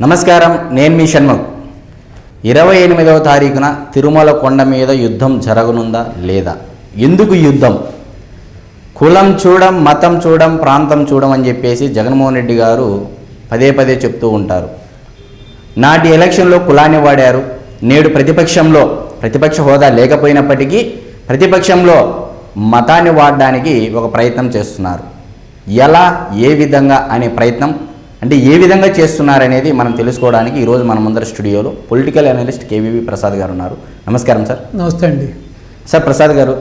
నమస్కారం నేను మీ షణ్ముఖ్. ఇరవై ఎనిమిదవ తారీఖున తిరుమల కొండ మీద యుద్ధం జరగనుందా లేదా? ఎందుకు యుద్ధం? కులం చూడం మతం చూడం ప్రాంతం చూడం అని చెప్పేసి జగన్మోహన్ రెడ్డి గారు పదే పదే చెప్తూ ఉంటారు. నాటి ఎలక్షన్లో కులాన్ని వాడారు. నేడు ప్రతిపక్షంలో ప్రతిపక్ష హోదా లేకపోయినప్పటికీ ప్రతిపక్షంలో మతాన్ని వాడడానికి ఒక ప్రయత్నం చేస్తున్నారు. ఎలా ఏ విధంగా అనే ప్రయత్నం అంటే ఏ విధంగా చేస్తున్నారనేది మనం తెలుసుకోవడానికి ఈరోజు మన ముందర స్టూడియోలో పొలిటికల్ అనలిస్ట్ కేవీవి ప్రసాద్ గారు ఉన్నారు. నమస్కారం సార్. నమస్తే అండి. సార్ ప్రసాద్ గారు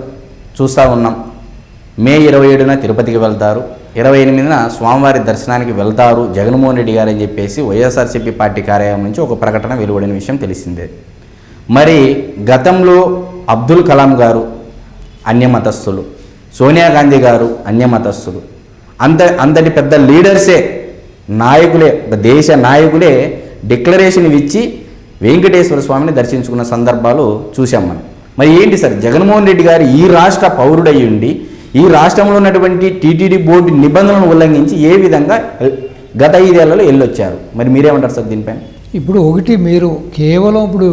చూస్తూ ఉన్నాం. మే ఇరవై ఏడున తిరుపతికి వెళ్తారు. ఇరవై ఎనిమిదిన స్వామివారి దర్శనానికి వెళ్తారు జగన్మోహన్ రెడ్డి గారు అని చెప్పేసి వైఎస్ఆర్సీపీ పార్టీ కార్యాలయం నుంచి ఒక ప్రకటన వెలువడిన విషయం తెలిసిందే. మరి గతంలో అబ్దుల్ కలాం గారు అన్యమతస్థులు సోనియా గాంధీ గారు అన్యమతస్థులు అంత అంతటి పెద్ద లీడర్సే నాయకులే దేశ నాయకులే డిక్లరేషన్ ఇచ్చి వెంకటేశ్వర స్వామిని దర్శించుకున్న సందర్భాలు చూసాం మనం. మరి ఏంటి సార్? జగన్మోహన్ రెడ్డి గారు ఈ రాష్ట్ర పౌరుడై ఉండి ఈ రాష్ట్రంలో ఉన్నటువంటి టీటీడీ బోర్డు నిబంధనలను ఉల్లంఘించి ఏ విధంగా గత ఐదేళ్ళలో వెళ్ళొచ్చారు మరి మీరేమంటారు సార్ దీనిపైన? ఇప్పుడు ఒకటి మీరు కేవలం ఇప్పుడు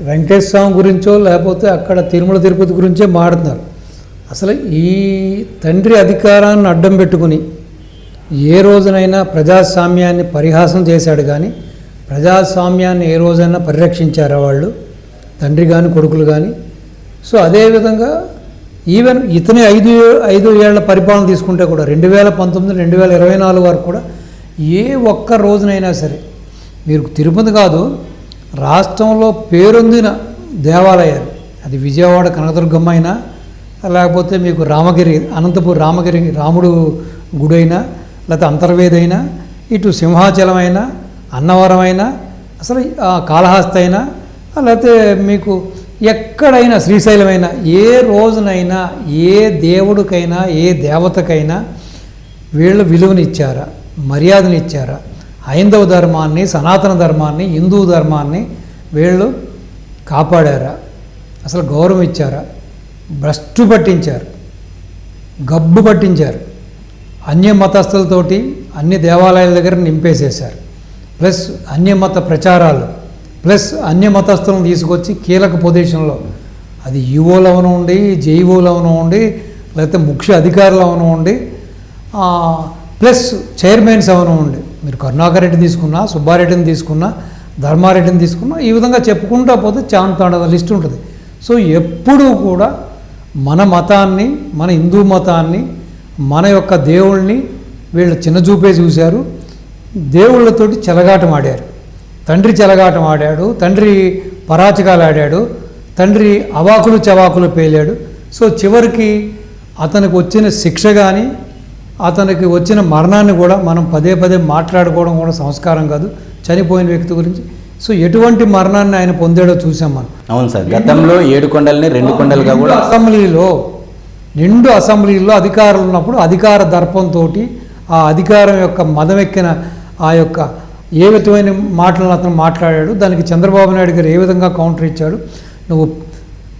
వెంకటేశ్వర స్వామి గురించో లేకపోతే అక్కడ తిరుమల తిరుపతి గురించే మాడుతున్నారు అసలు ఈ తండ్రి అధికారాన్ని అడ్డం పెట్టుకుని ఏ రోజునైనా ప్రజాస్వామ్యాన్ని పరిహాసం చేశాడు కానీ ప్రజాస్వామ్యాన్ని ఏ రోజైనా పరిరక్షించారా వాళ్ళు? తండ్రి కానీ కొడుకులు కానీ సో అదేవిధంగా ఈవెన్ ఇతని ఐదు ఐదు ఏళ్ళ పరిపాలన తీసుకుంటే కూడా రెండు వేల పంతొమ్మిది రెండు వేల ఇరవై నాలుగు వరకు కూడా ఏ ఒక్క రోజునైనా సరే మీరు తిరుపతి కాదు రాష్ట్రంలో పేరొందిన దేవాలయాలు అది విజయవాడ కనకదుర్గమ్మ అయినా లేకపోతే మీకు రామగిరి అనంతపూర్ రామగిరి రాముడు గుడి అయినా లేకపోతే అంతర్వేదైనా ఇటు సింహాచలం అయినా అసలు కాళహస్తి అయినా లేకపోతే మీకు ఎక్కడైనా శ్రీశైలమైనా ఏ రోజునైనా ఏ దేవుడికైనా ఏ దేవతకైనా వీళ్ళు విలువనిచ్చారా మర్యాదనిచ్చారా? హైందవ ధర్మాన్ని సనాతన ధర్మాన్ని హిందూ ధర్మాన్ని వీళ్ళు కాపాడారా? అసలు గౌరవం ఇచ్చారా భ్రష్టు పట్టించారు. గబ్బు పట్టించారు. అన్య మతస్థులతోటి అన్ని దేవాలయాల దగ్గర నింపేసేశారు. ప్లస్ అన్యమత ప్రచారాలు ప్లస్ అన్య మతస్థులను తీసుకొచ్చి కీలక పొజిషన్లో అది ఈవోలు అవనివ్వండి జేఈఓలు అవనివ్వండి లేకపోతే ముఖ్య అధికారులు అవనివ్వండి ప్లస్ చైర్మన్స్ అవనివ్వండి మీరు కరుణాకర్ రెడ్డి తీసుకున్నా సుబ్బారెడ్డిని తీసుకున్నా ధర్మారెడ్డిని తీసుకున్నా ఈ విధంగా చెప్పుకుంటా పోతే చాన్ తాండ లిస్ట్ ఉంటుంది. సో ఎప్పుడూ కూడా మన మతాన్ని మన హిందూ మతాన్ని మన యొక్క దేవుళ్ళని వీళ్ళు చిన్నచూపే చూశారు. దేవుళ్ళతోటి చెలగాటం ఆడారు. తండ్రి చెలగాటం ఆడాడు తండ్రి పరాచకాలు ఆడాడు తండ్రి అవాకులు చవాకులు పేలాడు. సో చివరికి అతనికి వచ్చిన శిక్ష కానీ అతనికి వచ్చిన మరణాన్ని కూడా మనం పదే పదే మాట్లాడుకోవడం కూడా సంస్కారం కాదు. చనిపోయిన వ్యక్తి గురించి. సో ఎటువంటి మరణాన్ని ఆయన పొందాడో చూసాం మనం. అవును సార్. గతంలో ఏడు కొండల్ని రెండు కొండలుగా కూడా అసెంబ్లీలో నిండు అసెంబ్లీలో అధికారులు ఉన్నప్పుడు అధికార దర్పంతో ఆ అధికారం యొక్క మదమెక్కిన ఆ యొక్క ఏ విధమైన మాటలను అతను మాట్లాడాడు దానికి చంద్రబాబు నాయుడు గారు ఏ విధంగా కౌంటర్ ఇచ్చాడు నువ్వు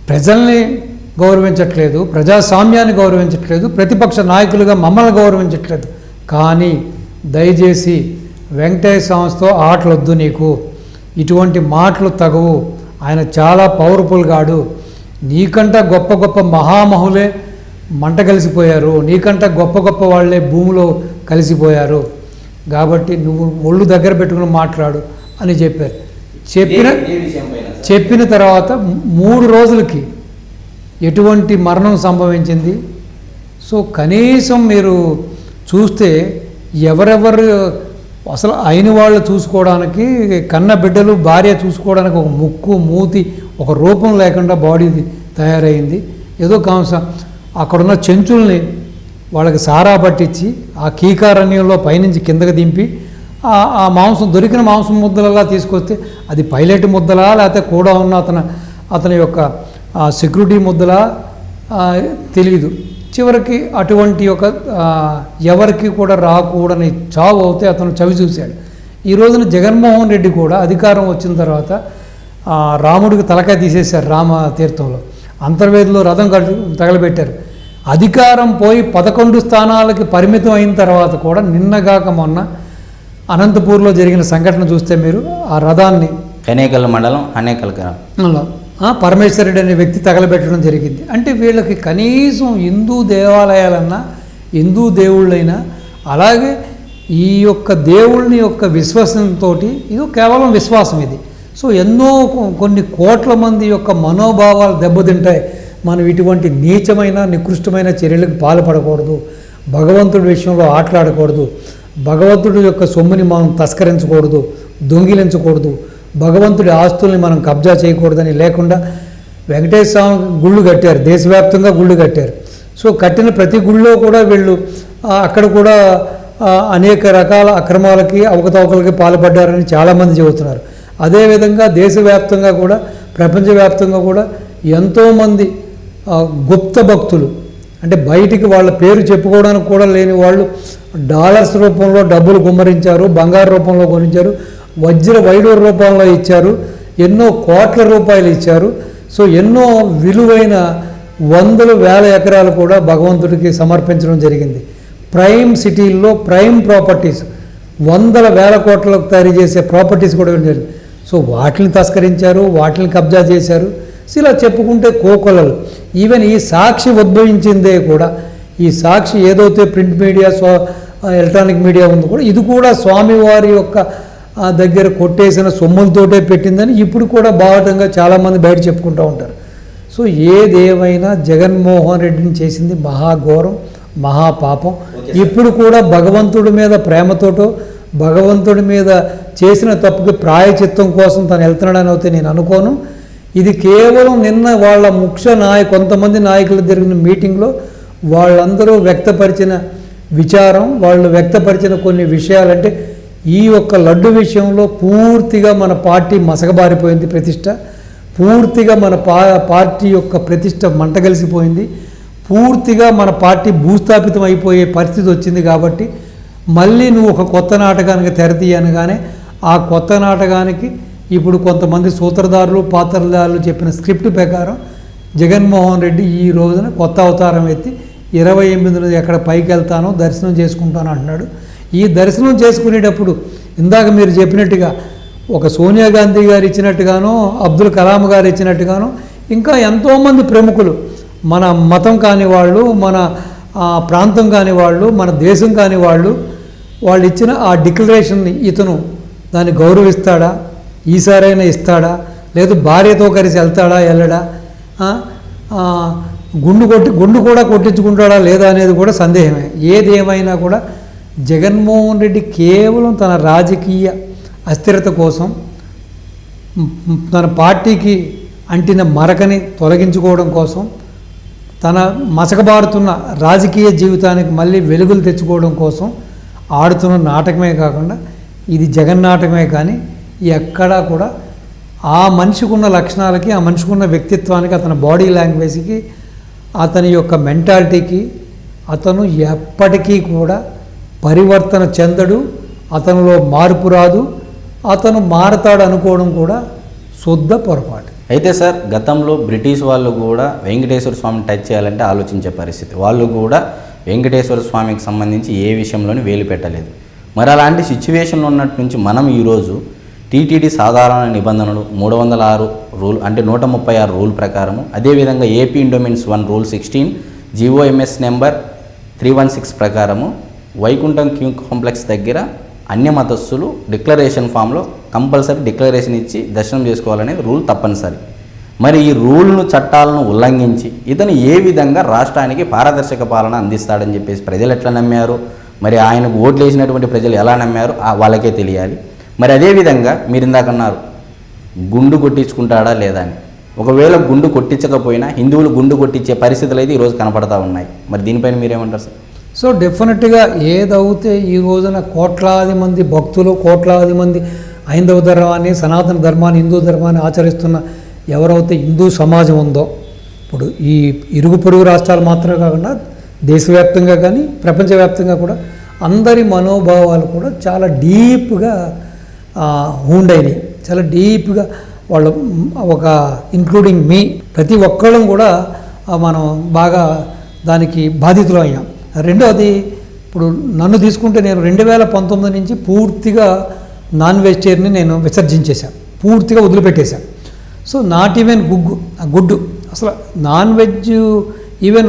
ప్రజల్ని గౌరవించట్లేదు ప్రజాస్వామ్యాన్ని గౌరవించట్లేదు ప్రతిపక్ష నాయకులుగా మమ్మల్ని గౌరవించట్లేదు కానీ దయచేసి వెంకటేశ్వర సంస్థతో ఆటలొద్దు నీకు. ఇటువంటి మాటలు తగవు. ఆయన చాలా పవర్ఫుల్ గాడు. నీకంట గొప్ప గొప్ప మహామహులే మంట కలిసిపోయారు. నీకంట గొప్ప గొప్ప వాళ్ళే భూమిలో కలిసిపోయారు. కాబట్టి నువ్వు ఒళ్ళు దగ్గర పెట్టుకుని మాట్లాడు అని చెప్పారు. చెప్పిన చెప్పిన తర్వాత మూడు రోజులకి ఎటువంటి మరణం సంభవించింది? సో కనీసం మీరు చూస్తే ఎవరెవరు అసలు అయిన వాళ్ళు చూసుకోవడానికి కన్న బిడ్డలు భార్య చూసుకోవడానికి ఒక ముక్కు మూతి ఒక రూపం లేకుండా బాడీ తయారైంది. ఏదో కాంస అక్కడున్న చెంచుల్ని వాళ్ళకి సారా పట్టించి ఆ కీకారణ్యంలో పైనుంచి కిందకి దింపి ఆ- మాంసం దొరికిన మాంసం ముద్దలలా తీసుకొస్తే అది పైలట్ ముద్దలా లేకపోతే కూడా ఉన్న అతను అతని యొక్క సెక్యూరిటీ ముద్దలా తెలియదు చివరికి అటువంటి ఒక ఎవరికి కూడా రాకూడని చావు అవుతే అతను చవి చూశాడు. ఈ రోజున జగన్మోహన్ రెడ్డి కూడా అధికారం వచ్చిన తర్వాత రాముడికి తలకాయ తీసేశారు రామ తీర్థంలో. అంతర్వేదిలో రథం కట్టి తగలబెట్టారు. అధికారం పోయి పదకొండు స్థానాలకి పరిమితం అయిన తర్వాత కూడా నిన్నగాక మొన్న అనంతపూర్లో జరిగిన సంఘటన చూస్తే మీరు ఆ రథాన్ని కనేకల్ మండలం అనేకల్ గ్రామం. అలా ఆ, పరమేశ్వరుడు అనే వ్యక్తి తగలబెట్టడం జరిగింది. అంటే వీళ్ళకి కనీసం హిందూ దేవాలయాలన్నా హిందూ దేవుళ్ళైనా అలాగే ఈ యొక్క దేవుళ్ళని యొక్క విశ్వాసంతో ఇది కేవలం విశ్వాసం ఇది. సో ఎన్నో కొన్ని కోట్ల మంది యొక్క మనోభావాలు దెబ్బతింటాయి. మనం ఇటువంటి నీచమైన నికృష్టమైన చర్యలకు పాల్పడకూడదు. భగవంతుడి విషయంలో ఆటలాడకూడదు. భగవంతుడి యొక్క సొమ్ముని మనం తస్కరించకూడదు దొంగిలించకూడదు. భగవంతుడి ఆస్తుల్ని మనం కబ్జా చేయకూడదని లేకుండా వెంకటేశ్వర స్వామికి గుళ్ళు కట్టారు. దేశవ్యాప్తంగా గుళ్ళు కట్టారు. సో కట్టిన ప్రతి గుళ్ళో కూడా వీళ్ళు అక్కడ కూడా అనేక రకాల అక్రమాలకి అవకతవకలకి పాల్పడ్డారని చాలామంది చెబుతున్నారు. అదేవిధంగా దేశవ్యాప్తంగా కూడా ప్రపంచవ్యాప్తంగా కూడా ఎంతోమంది గుప్త భక్తులు అంటే బయటికి వాళ్ళ పేరు చెప్పుకోవడానికి కూడా లేని వాళ్ళు డాలర్స్ రూపంలో డబ్బులు గుమ్మరించారు బంగారు రూపంలో కొనించారు వజ్ర వైడూర్ రూపంలో ఇచ్చారు ఎన్నో కోట్ల రూపాయలు ఇచ్చారు. సో ఎన్నో విలువైన వందల వేల ఎకరాలు కూడా భగవంతుడికి సమర్పించడం జరిగింది. ప్రైమ్ సిటీల్లో ప్రైమ్ ప్రాపర్టీస్ వందల వేల కోట్లకు తయారు చేసే ప్రాపర్టీస్ కూడా జరిగింది. సో వాటిని తస్కరించారు వాటిని కబ్జా చేశారు. సో ఇలా చెప్పుకుంటే కోకొలలు. ఈవెన్ ఈ సాక్షి ఉద్భవించిందే కూడా ఈ సాక్షి ఏదైతే ప్రింట్ మీడియా స్వా ఎలక్ట్రానిక్ మీడియా ఉందో కూడా ఇది కూడా స్వామివారి యొక్క దగ్గర కొట్టేసిన సొమ్ములతోటే పెట్టిందని ఇప్పుడు కూడా బాహటంగా చాలామంది బయట చెప్పుకుంటూ ఉంటారు. సో ఏదేమైనా జగన్మోహన్ రెడ్డిని చేసింది మహాఘోరం మహాపాపం. ఇప్పుడు కూడా భగవంతుడి మీద ప్రేమతోటో భగవంతుడి మీద చేసిన తప్పుకి ప్రాయచిత్తం కోసం తను వెళ్తున్నాడని అయితే నేను అనుకోను. ఇది కేవలం నిన్న వాళ్ళ ముఖ్య నాయ కొంతమంది నాయకులు జరిగిన మీటింగ్లో వాళ్ళందరూ వ్యక్తపరిచిన విచారం వాళ్ళు వ్యక్తపరిచిన కొన్ని విషయాలంటే ఈ యొక్క లడ్డు విషయంలో పూర్తిగా మన పార్టీ మసకబారిపోయింది ప్రతిష్ట. పూర్తిగా మన పా పార్టీ యొక్క ప్రతిష్ట మంటగలిసిపోయింది. పూర్తిగా మన పార్టీ భూస్థాపితం అయిపోయే పరిస్థితి వచ్చింది కాబట్టి మళ్ళీ నువ్వు ఒక కొత్త నాటకానికి తెరతీయనగానే ఆ కొత్త నాటకానికి ఇప్పుడు కొంతమంది సూత్రధారులు పాత్రధారులు చెప్పిన స్క్రిప్ట్ ప్రకారం జగన్మోహన్ రెడ్డి ఈ రోజున కొత్త అవతారం ఎత్తి ఇరవై ఎనిమిది ఎక్కడ పైకి వెళ్తానో దర్శనం చేసుకుంటాను అంటున్నాడు. ఈ దర్శనం చేసుకునేటప్పుడు ఇందాక మీరు చెప్పినట్టుగా ఒక సోనియా గాంధీ గారు ఇచ్చినట్టుగానో అబ్దుల్ కలాం గారు ఇచ్చినట్టుగానో ఇంకా ఎంతోమంది ప్రముఖులు మన మతం కాని వాళ్ళు మన ఆ, ప్రాంతం కాని వాళ్ళు మన దేశం కాని వాళ్ళు వాళ్ళు ఇచ్చిన ఆ డిక్లరేషన్ని ఇతను దాన్ని గౌరవిస్తాడా? ఈసారైనా ఇస్తాడా? లేదు భార్యతో కలిసి వెళ్తాడా వెళ్ళడా? గుండు కొట్టి గుండు కూడా కొట్టించుకుంటాడా లేదా అనేది కూడా సందేహమే. ఏది ఏమైనా కూడా జగన్మోహన్ రెడ్డి కేవలం తన రాజకీయ అస్థిరత కోసం తన పార్టీకి అంటిన మరకని తొలగించుకోవడం కోసం తన మసకబారుతున్న రాజకీయ జీవితానికి మళ్ళీ వెలుగులు తెచ్చుకోవడం కోసం ఆడుతున్న నాటకమే కాకుండా ఇది జగన్నాటకమే కానీ ఎక్కడా కూడా ఆ మనిషికి ఉన్న లక్షణాలకి ఆ మనిషికి ఉన్న వ్యక్తిత్వానికి అతని బాడీ లాంగ్వేజ్కి అతని యొక్క మెంటాలిటీకి అతను ఎప్పటికీ కూడా పరివర్తన చెందడు అతనిలో మార్పు రాదు అతను మారతాడు అనుకోవడం కూడా శుద్ధ పొరపాటు. అయితే సార్ గతంలో బ్రిటిష్ వాళ్ళు కూడా వెంకటేశ్వర స్వామిని టచ్ చేయాలంటే ఆలోచించే పరిస్థితి. వాళ్ళు కూడా వెంకటేశ్వర స్వామికి సంబంధించి ఏ విషయంలోని వేలు పెట్టలేదు. మరి అలాంటి సిచ్యువేషన్లో ఉన్నట్టు నుంచి మనం ఈరోజు టీటీడీ సాధారణ నిబంధనలు మూడు వందల ఆరు రూల్ అంటే నూట ముప్పై ఆరు రూల్ ప్రకారము అదేవిధంగా AP endowments one rule sixteen GOMS number three one six ప్రకారము వైకుంఠం క్యూ కాంప్లెక్స్ దగ్గర అన్య మతస్థులు డిక్లరేషన్ ఫామ్లో కంపల్సరీ డిక్లరేషన్ ఇచ్చి దర్శనం చేసుకోవాలనేది రూల్ తప్పనిసరి. మరి ఈ రూల్ను చట్టాలను ఉల్లంఘించి ఇతను ఏ విధంగా రాష్ట్రానికి పారదర్శక పాలన అందిస్తాడని చెప్పేసి ప్రజలు ఎట్లా నమ్మారు? మరి ఆయనకు ఓట్లు వేసినటువంటి ప్రజలు ఎలా నమ్మారు? ఆ వాళ్ళకే తెలియాలి. మరి అదేవిధంగా మీరు ఇందాకన్నారు గుండు కొట్టించుకుంటాడా లేదా అని. ఒకవేళ గుండు కొట్టించకపోయినా హిందువులు గుండు కొట్టించే పరిస్థితులు అయితే ఈరోజు కనపడతా ఉన్నాయి. మరి దీనిపైన మీరేమంటారు సార్? సో డెఫినెట్గా ఏదైతే ఈ రోజున కోట్లాది మంది భక్తులు కోట్లాది మంది హైందవ ధర్మాన్ని సనాతన ధర్మాన్ని హిందూ ధర్మాన్ని ఆచరిస్తున్న ఎవరైతే హిందూ సమాజం ఉందో ఇప్పుడు ఈ ఇరుగు పొరుగు రాష్ట్రాలు మాత్రమే కాకుండా దేశవ్యాప్తంగా కానీ ప్రపంచవ్యాప్తంగా కూడా అందరి మనోభావాలు కూడా చాలా డీప్గా హూండైనవి చాలా డీప్గా వాళ్ళ ఒక ఇంక్లూడింగ్ మీ ప్రతి ఒక్కళ్ళం కూడా మనం బాగా దానికి బాధితులు అయ్యాం. రెండోది ఇప్పుడు నన్ను తీసుకుంటే నేను రెండు వేల పంతొమ్మిది నుంచి పూర్తిగా నాన్ వెజిటేరియన్ని నేను విసర్జించేశాను పూర్తిగా వదిలిపెట్టేశాను సో నాట్ ఈవెన్ గుగ్గు గుడ్డు. అసలు నాన్ వెజ్ ఈవెన్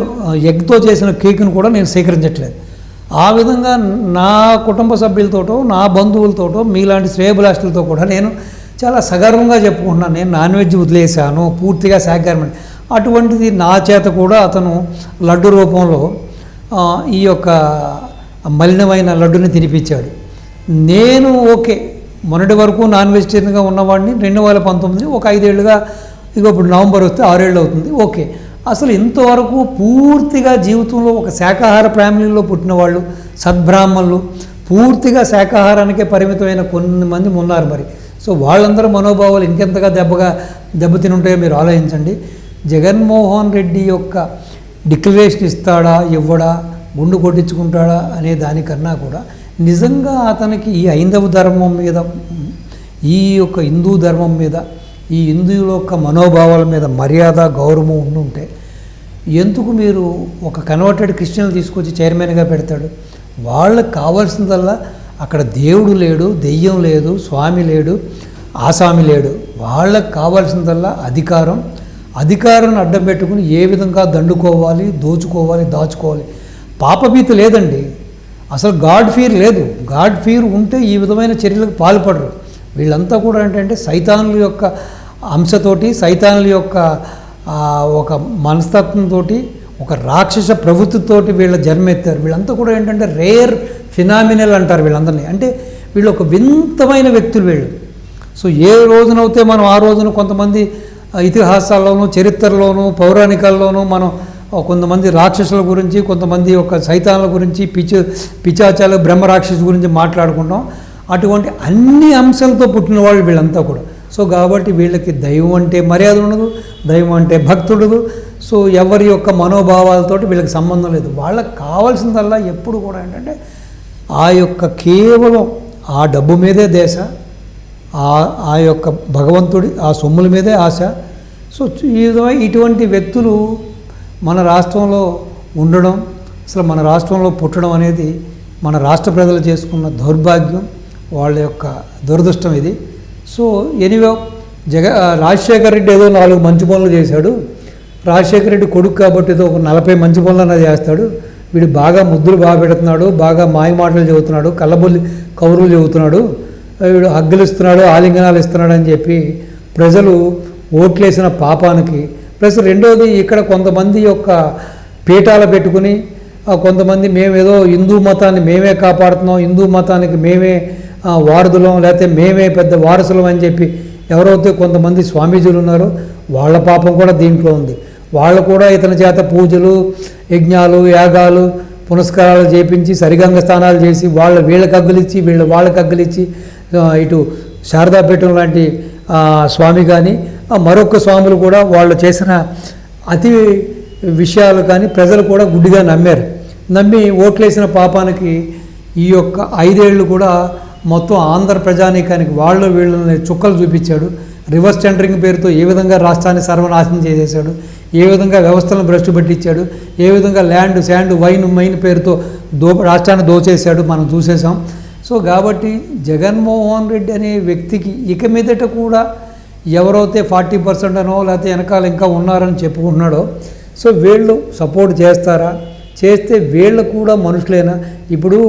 ఎగ్తో చేసిన కేక్ను కూడా నేను స్వీకరించట్లేదు ఆ విధంగా నా కుటుంబ సభ్యులతోటో నా బంధువులతోటో మీలాంటి శ్రేయభిలాషులతో కూడా నేను చాలా సగర్వంగా చెప్పుకుంటున్నాను నేను నాన్ వెజ్ వదిలేశాను పూర్తిగా శాకాహారం అటువంటిది నా చేత కూడా అతను లడ్డు రూపంలో ఈ యొక్క మలినమైన లడ్డుని తినిపించాడు. నేను ఓకే మొన్నటి వరకు నాన్ వెజిటేరియన్గా ఉన్నవాడిని రెండు వేల పంతొమ్మిది ఒక ఐదేళ్ళుగా ఇక ఇప్పుడు నవంబర్ వస్తే ఆరేళ్ళు అవుతుంది ఓకే. అసలు ఇంతవరకు పూర్తిగా జీవితంలో ఒక శాకాహార ఫ్యామిలీలో పుట్టిన వాళ్ళు సద్బ్రాహ్మణులు పూర్తిగా శాకాహారానికే పరిమితమైన కొన్ని మంది ఉన్నారు మరి. సో వాళ్ళందరూ మనోభావాలు ఇంకెంతగా దెబ్బగా దెబ్బతిని ఉంటాయో మీరు ఆలోచించండి. జగన్మోహన్ రెడ్డి యొక్క డిక్లరేషన్ ఇస్తాడా ఇవ్వడా గుండు కొట్టించుకుంటాడా అనే దానికన్నా కూడా నిజంగా అతనికి ఈ హైందవ ధర్మం మీద ఈ యొక్క హిందూ ధర్మం మీద ఈ హిందువుల యొక్క మనోభావాల మీద మర్యాద గౌరవం ఉండుంటే ఎందుకు మీరు ఒక కన్వర్టెడ్ క్రిస్టియన్లు తీసుకొచ్చి చైర్మన్గా పెడతాడు? వాళ్ళకి కావాల్సిందల్లా అక్కడ దేవుడు లేడు దెయ్యం లేదు స్వామి లేడు ఆసామి లేడు. వాళ్ళకి కావాల్సిందల్లా అధికారం. అధికారాన్ని అడ్డం పెట్టుకుని ఏ విధంగా దండుకోవాలి దోచుకోవాలి దాచుకోవాలి? పాపభీతి లేదండి. అసలు గాడ్ ఫీర్ లేదు. గాడ్ ఫీర్ ఉంటే ఈ విధమైన చర్యలకు పాల్పడరు. వీళ్ళంతా కూడా ఏంటంటే సైతానుల యొక్క అంశతోటి సైతానుల యొక్క ఒక మనస్తత్వంతో ఒక రాక్షస ప్రభుత్వతోటి వీళ్ళ జన్మెత్తారు. వీళ్ళంతా కూడా ఏంటంటే రేర్ ఫినామినల్ అంటారు వీళ్ళందరినీ. అంటే వీళ్ళు ఒక వింతమైన వ్యక్తులు వీళ్ళు. సో ఏ రోజునైతే మనం ఆ రోజున కొంతమంది ఇతిహాసాల్లోనూ చరిత్రలోనూ పౌరాణికాల్లోనూ మనం కొంతమంది రాక్షసుల గురించి కొంతమంది ఒక సైతాన్ల గురించి పిచు పిచాచాలు బ్రహ్మ రాక్షసు గురించి మాట్లాడుకుంటాం అటువంటి అన్ని అంశాలతో పుట్టిన వాళ్ళు వీళ్ళంతా కూడా. సో కాబట్టి వీళ్ళకి దైవం అంటే మర్యాద ఉండదు దైవం అంటే భక్తుడు ఉండదు. సో ఎవరి యొక్క మనోభావాలతోటి వీళ్ళకి సంబంధం లేదు. వాళ్ళకి కావాల్సిందల్లా ఎప్పుడు కూడా ఏంటంటే ఆ యొక్క కేవలం ఆ డబ్బు మీదే దేశ ఆ ఆ యొక్క భగవంతుడి ఆ సొమ్ముల మీదే ఆశ. సో ఈ విధమైన ఇటువంటి వ్యక్తులు మన రాష్ట్రంలో ఉండడం అసలు మన రాష్ట్రంలో పుట్టడం అనేది మన రాష్ట్ర ప్రజలు చేసుకున్న దౌర్భాగ్యం వాళ్ళ యొక్క దురదృష్టం ఇది. సో ఎనివే జగ రాజశేఖర్ రెడ్డి ఏదో నాలుగు మంచి పనులు చేశాడు. రాజశేఖర రెడ్డి కొడుకు కాబట్టి ఏదో ఒక నలభై మంచి పనులు అన్నది చేస్తాడు. వీడు బాగా ముద్దులు బాగా పెడుతున్నాడు బాగా మాయ మాటలు చెబుతున్నాడు కళ్ళబొల్లి కౌరులు చెబుతున్నాడు. వీడు హగ్గులు ఇస్తున్నాడు ఆలింగనాలు ఇస్తున్నాడు అని చెప్పి ప్రజలు ఓట్లేసిన పాపానికి ప్లస్ రెండోది ఇక్కడ కొంతమంది యొక్క పీఠాలు పెట్టుకుని కొంతమంది మేమేదో హిందూ మతాన్ని మేమే కాపాడుతున్నాం హిందూ మతానికి మేమే వారధులం లేకపోతే మేమే పెద్ద వారసులం అని చెప్పి ఎవరైతే కొంతమంది స్వామీజీలు ఉన్నారో వాళ్ళ పాపం కూడా దీంట్లో ఉంది. వాళ్ళు కూడా ఇతని చేత పూజలు యజ్ఞాలు యాగాలు పునస్కారాలు చేపించి సరిగంగ స్నానాలు చేసి వాళ్ళ వీళ్ళకి అగ్గులిచ్చి వీళ్ళ వాళ్ళకి అగ్గులిచ్చి ఇటు శారదాపీఠం లాంటి స్వామి కానీ మరొక స్వాములు కూడా వాళ్ళు చేసిన అతి విషయాలు కానీ ప్రజలు కూడా గుడ్డిగా నమ్మారు. నమ్మి ఓట్లేసిన పాపానికి ఈ యొక్క ఐదేళ్ళు కూడా మొత్తం ఆంధ్ర ప్రజానీకానికి వాళ్ళు వీళ్ళని చుక్కలు చూపించాడు. రివర్స్ టెండరింగ్ పేరుతో ఏ విధంగా రాష్ట్రాన్ని సర్వనాశనం చేసేసాడు. ఏ విధంగా వ్యవస్థలను భ్రష్టు పట్టించాడు. ఏ విధంగా ల్యాండ్ శాండ్ వైన్ మైన్ పేరుతో దో రాష్ట్రాన్ని దోచేశాడు మనం చూసేసాం సో కాబట్టి జగన్మోహన్ రెడ్డి అనే వ్యక్తికి ఇక మీదట కూడా ఎవరైతే ఫార్టీ పర్సెంట్ అనో లేకపోతే వెనకాల ఇంకా ఉన్నారని చెప్పుకుంటున్నాడో సో వీళ్ళు సపోర్ట్ చేస్తారా? చేస్తే వీళ్ళు కూడా మనుషులేనా? ఇప్పుడు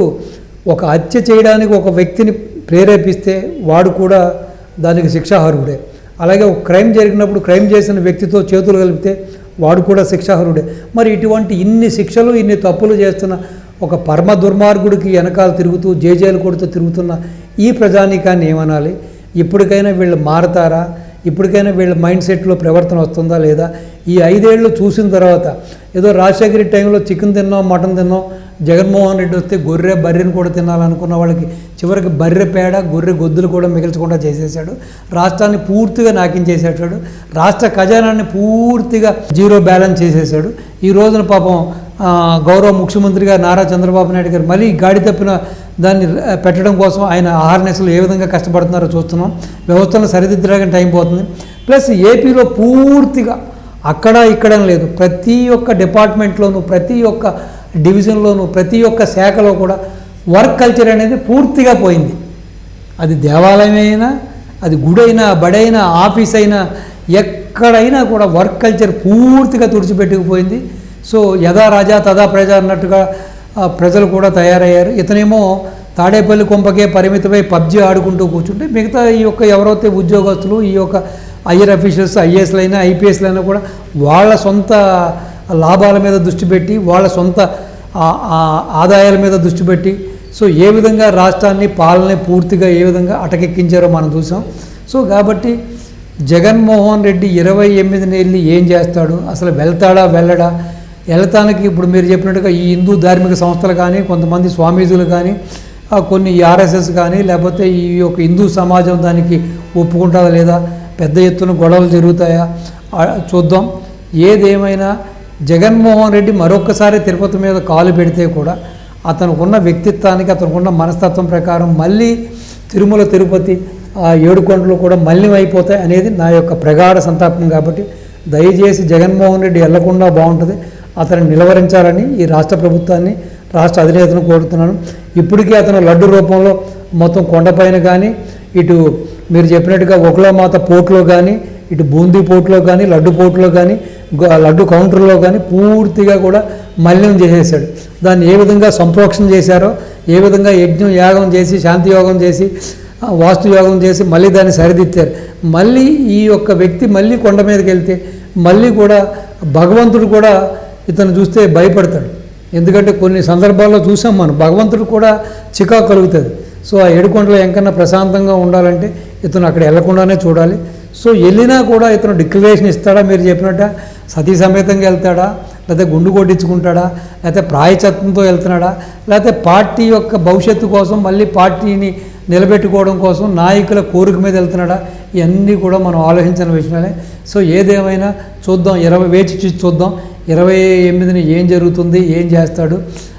ఒక హత్య చేయడానికి ఒక వ్యక్తిని ప్రేరేపిస్తే వాడు కూడా దానికి శిక్షార్హుడే. అలాగే ఒక క్రైమ్ జరిగినప్పుడు క్రైమ్ చేసిన వ్యక్తితో చేతులు కలిపితే వాడు కూడా శిక్షార్హుడే. మరి ఇటువంటి ఇన్ని శిక్షలు ఇన్ని తప్పులు చేస్తున్న ఒక పరమ దుర్మార్గుడికి వెనకాల తిరుగుతూ జేజేలు కొడుతూ తిరుగుతున్న ఈ ప్రజానీకాన్ని ఏమనాలి? ఇప్పటికైనా వీళ్ళు మారతారా? ఇప్పటికైనా వీళ్ళ మైండ్ సెట్లో ప్రవర్తన వస్తుందా లేదా? ఈ ఐదేళ్ళు చూసిన తర్వాత ఏదో రాజశేఖరి టైంలో చికెన్ తిన్నాం మటన్ తిన్నాం జగన్మోహన్ రెడ్డి వస్తే గొర్రె బర్రెని కూడా తినాలనుకున్న వాళ్ళకి చివరికి బర్రె పేడ గొర్రె గొద్దులు కూడా మిగిల్చకుండా చేసేసాడు. రాష్ట్రాన్ని పూర్తిగా నాకించేసేసాడు రాష్ట్ర ఖజానాన్ని పూర్తిగా జీరో బ్యాలెన్స్ చేసేసాడు. ఈ రోజున పాపం గౌరవ ముఖ్యమంత్రిగా నారా చంద్రబాబు నాయుడు గారు మళ్ళీ గాడి తప్పిన దాన్ని పెట్టడం కోసం ఆయన ఆహార్నెస్లు ఏ విధంగా కష్టపడుతున్నారో చూస్తున్నాం. వ్యవస్థను సరిదిద్దడానికి టైం పోతుంది. ప్లస్ ఏపీలో పూర్తిగా అక్కడ ఇక్కడ లేదు. ప్రతి ఒక్క డిపార్ట్మెంట్లోనూ ప్రతి ఒక్క డివిజన్లోనూ ప్రతి ఒక్క శాఖలో కూడా వర్క్ కల్చర్ అనేది పూర్తిగా పోయింది. అది దేవాలయం అయినా అది గుడైనా బడైనా ఆఫీస్ అయినా ఎక్కడైనా కూడా వర్క్ కల్చర్ పూర్తిగా తుడిచిపెట్టుకుపోయింది. సో యథా రాజా తదా ప్రజ అన్నట్టుగా ప్రజలు కూడా తయారయ్యారు. ఇతనేమో తాడేపల్లి కొంపకే పరిమితమై పబ్జి ఆడుకుంటూ కూర్చుంటే మిగతా ఈ యొక్క ఎవరైతే ఉద్యోగస్తులు ఈ యొక్క ఐఆర్ అఫీషియల్స్ ఐఏఎస్లైనా ఐపీఎస్లైనా కూడా వాళ్ళ సొంత లాభాల మీద దృష్టి పెట్టి వాళ్ళ సొంత ఆదాయాల మీద దృష్టి పెట్టి సో ఏ విధంగా రాష్ట్రాన్ని పాలన పూర్తిగా ఏ విధంగా అటకెక్కించారో మనం చూసాం. సో కాబట్టి జగన్మోహన్ రెడ్డి ఇరవై ఎనిమిదిని వెళ్ళి ఏం చేస్తాడు? అసలు వెళ్తాడా వెళ్ళడా? వెళ్తానికి ఇప్పుడు మీరు చెప్పినట్టుగా ఈ హిందూ ధార్మిక సంస్థలు కానీ కొంతమంది స్వామీజులు కానీ కొన్ని ఆర్ఎస్ఎస్ కానీ లేకపోతే ఈ యొక్క హిందూ సమాజం దానికి ఒప్పుకుంటుందా లేదా? పెద్ద ఎత్తున గొడవలు జరుగుతాయా? చూద్దాం. ఏదేమైనా జగన్మోహన్ రెడ్డి మరొకసారి తిరుపతి మీద కాలు పెడితే కూడా అతను ఉన్న వ్యక్తిత్వానికి అతనుకున్న మనస్తత్వం ప్రకారం మళ్ళీ తిరుమల తిరుపతి ఆ ఏడు కొండలు కూడా మలినం అయిపోతాయి అనేది నా యొక్క ప్రగాఢ సంతాపం కాబట్టి దయచేసి జగన్మోహన్ రెడ్డి వెళ్ళకుండా బాగుంటుంది. అతన్ని నిలవరించాలని ఈ రాష్ట్ర ప్రభుత్వాన్ని రాష్ట్ర అధినేతను కోరుతున్నాను. ఇప్పటికీ అతను లడ్డు రూపంలో మొత్తం కొండపైన కానీ ఇటు మీరు చెప్పినట్టుగా ఒకలో మాత పోర్ట్లో కానీ ఇటు బూందీ పోట్లో కానీ లడ్డు పోర్ట్లో కానీ లడ్డు కౌంటర్లో కానీ పూర్తిగా కూడా మలినం చేసేసాడు. దాన్ని ఏ విధంగా సంప్రోక్షణ చేశారో ఏ విధంగా యజ్ఞం యాగం చేసి శాంతి యోగం చేసి వాస్తు యోగం చేసి మళ్ళీ దాన్ని సరిదిద్దారు. మళ్ళీ ఈ యొక్క వ్యక్తి మళ్ళీ కొండ మీదకి వెళ్తే మళ్ళీ కూడా భగవంతుడు కూడా ఇతను చూస్తే భయపడతాడు. ఎందుకంటే కొన్ని సందర్భాల్లో చూసాం మనం భగవంతుడు కూడా చికాకు కలుగుతుంది. సో ఆ ఏడుకొండల ఎంకన్నా ప్రశాంతంగా ఉండాలంటే ఇతను అక్కడ వెళ్ళకుండానే చూడాలి. సో వెళ్ళినా కూడా ఇతను డిక్లరేషన్ ఇస్తాడా? మీరు చెప్పినట్ట సతీ సమేతంగా వెళ్తాడా? లేకపోతే గుండు కొట్టించుకుంటాడా? లేకపోతే ప్రాయచత్వంతో వెళ్తున్నాడా? లేకపోతే పార్టీ యొక్క భవిష్యత్తు కోసం మళ్ళీ పార్టీని నిలబెట్టుకోవడం కోసం నాయకుల కోరిక మీద వెళ్తున్నాడా? ఇవన్నీ కూడా మనం ఆలోచించిన విషయాలే. సో ఏదేమైనా చూద్దాం. ఇరవై వేచి చూసి చూద్దాం. ఇరవై ఎనిమిదిని ఏం జరుగుతుంది? ఏం చేస్తాడు?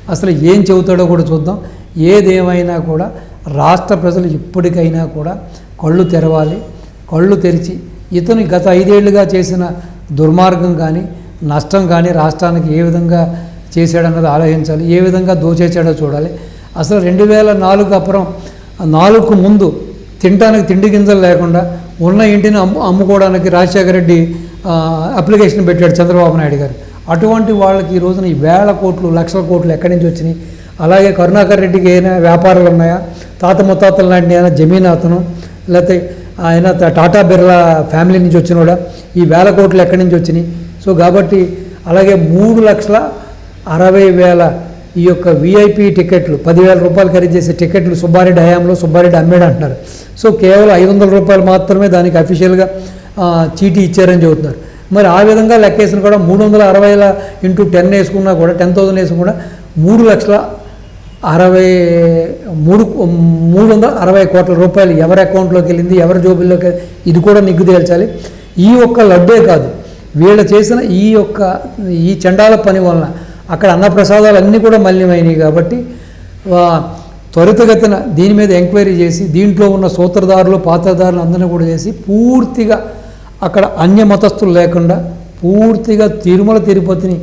అసలు ఏం చెబుతాడో కూడా చూద్దాం. ఏదేమైనా కూడా రాష్ట్ర ప్రజలు ఇప్పటికైనా కూడా కళ్ళు తెరవాలి. కళ్ళు తెరిచి ఇతను గత ఐదేళ్ళుగా చేసిన దుర్మార్గం కానీ నష్టం కానీ రాష్ట్రానికి ఏ విధంగా చేశాడన్నది ఆలోచించాలి ఏ విధంగా దోచేసాడో చూడాలి. అసలు రెండు వేల నాలుగు అప్పురం నాలుగుకు ముందు తినడానికి తిండి గింజలు లేకుండా ఉన్న ఇంటిని అమ్ము అమ్ముకోవడానికి రాజశేఖర రెడ్డి అప్లికేషన్ పెట్టాడు చంద్రబాబు నాయుడు గారు. అటువంటి వాళ్ళకి ఈ రోజున ఈ వేల కోట్లు లక్షల కోట్లు ఎక్కడి నుంచి వచ్చినాయి? అలాగే కరుణాకర్ రెడ్డికి ఏమైనా వ్యాపారాలు ఉన్నాయా? తాత ముత్తాతలు లాంటి ఏమైనా జమీనాతను లేకపోతే ఆయన టాటా బిర్లా ఫ్యామిలీ నుంచి వచ్చినోడా ఈ వేల కోట్లు ఎక్కడి నుంచి వచ్చినాయి? సో కాబట్టి అలాగే మూడు లక్షల అరవై వేల ఈ యొక్క విఐపి టికెట్లు పదివేల రూపాయలు ఖరీదు చేసే టికెట్లు సుబ్బారెడ్డి హయాంలో సుబ్బారెడ్డి అమ్మాడు అంటున్నారు. సో కేవలం ఐదు వందల రూపాయలు మాత్రమే దానికి అఫీషియల్గా చీటీ ఇచ్చారని చెబుతున్నారు. మరి ఆ విధంగా లెక్కేసిన కూడా మూడు వందల అరవైల ఇంటూ టెన్ వేసుకున్నా కూడా టెన్ థౌసండ్ వేసుకున్నా మూడు లక్షల అరవై మూడు మూడు వందల అరవై కోట్ల రూపాయలు ఎవరి అకౌంట్లోకి వెళ్ళింది ఎవరి జోబుల్లోకి ఇది కూడా నిగ్గు తేల్చాలి. ఈ ఒక్క లడ్డే కాదు వీళ్ళు చేసిన ఈ యొక్క ఈ చండాల పని వలన అక్కడ అన్నప్రసాదాలు అన్నీ కూడా మలినమైనవి కాబట్టి త్వరితగతిన దీని మీద ఎంక్వైరీ చేసి దీంట్లో ఉన్న సూత్రధారులు పాత్రధారులు అందరినీ కూడా చేసి పూర్తిగా అక్కడ అన్య మతస్థులు లేకుండా పూర్తిగా తిరుమల తిరుపతిని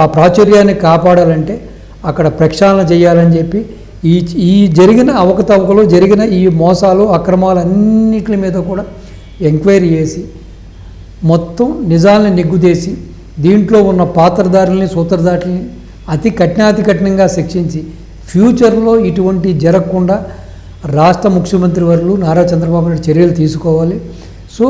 ఆ ప్రాచుర్యాన్ని కాపాడాలంటే అక్కడ ప్రక్షాళన చేయాలని చెప్పి ఈ ఈ జరిగిన అవకతవకలు జరిగిన ఈ మోసాలు అక్రమాలు అన్నిటి మీద కూడా ఎంక్వైరీ చేసి మొత్తం నిజాల్ని నిగ్గుదేసి దీంట్లో ఉన్న పాత్రధారుల్ని సూత్రధారుల్ని అతి కఠినాతి కఠినంగా శిక్షించి ఫ్యూచర్లో ఇటువంటి జరగకుండా రాష్ట్ర ముఖ్యమంత్రి వర్లు నారా చంద్రబాబు నాయుడు చర్యలు తీసుకోవాలి. సో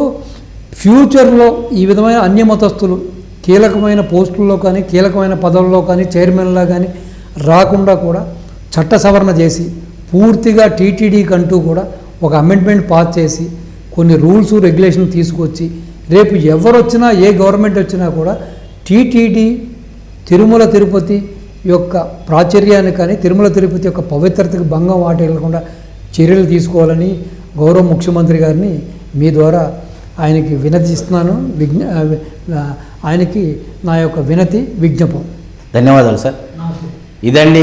ఫ్యూచర్లో ఈ విధమైన అన్యమతస్తులు కీలకమైన పోస్టుల్లో కానీ కీలకమైన పదవుల్లో కానీ చైర్మన్లా కానీ రాకుండా కూడా చట్ట సవరణ చేసి పూర్తిగా టీటీడీకి అంటూ కూడా ఒక అమెండ్మెంట్ పాస్ చేసి కొన్ని రూల్స్ రెగ్యులేషన్ తీసుకొచ్చి రేపు ఎవరొచ్చినా ఏ గవర్నమెంట్ వచ్చినా కూడా టీటీడీ తిరుమల తిరుపతి యొక్క ప్రాచుర్యాన్ని కానీ తిరుమల తిరుపతి యొక్క పవిత్రతకు భంగం వాటిల్లకుండా చర్యలు తీసుకోవాలని గౌరవ ముఖ్యమంత్రి గారిని మీ ద్వారా ఆయనకి వినతి ఇస్తున్నాను. విజ్ఞ ఆయనకి నా యొక్క వినతి విజ్ఞపం. ధన్యవాదాలు సార్. ఇదండి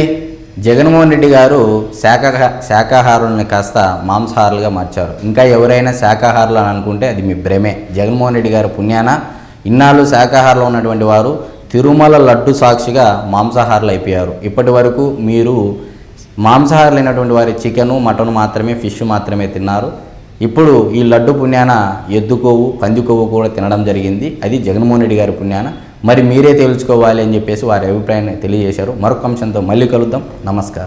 జగన్మోహన్ రెడ్డి గారు శాఖాహ శాకాహారుల్ని కాస్త మాంసాహారులుగా మార్చారు. ఇంకా ఎవరైనా శాఖాహారులు అని అనుకుంటే అది మీ భ్రమే. జగన్మోహన్ రెడ్డి గారి పుణ్యాన ఇన్నాళ్ళు శాఖాహారులు ఉన్నటువంటి వారు తిరుమల లడ్డు సాక్షిగా మాంసాహారులు అయిపోయారు. ఇప్పటి వరకు మీరు మాంసాహారులైనటువంటి వారి చికెను మటన్ మాత్రమే ఫిష్ మాత్రమే తిన్నారు. ఇప్పుడు ఈ లడ్డు పుణ్యాన ఎద్దు కొవ్వు కొవ్వు కూడా తినడం జరిగింది. అది జగన్మోహన్ రెడ్డి గారి పుణ్యాన మరి మీరే తెలుసుకోవాలి అని చెప్పేసి వారి అభిప్రాయాన్ని తెలియజేశారు. మరొక అంశంతో మళ్ళీ కలుద్దాం. నమస్కారం.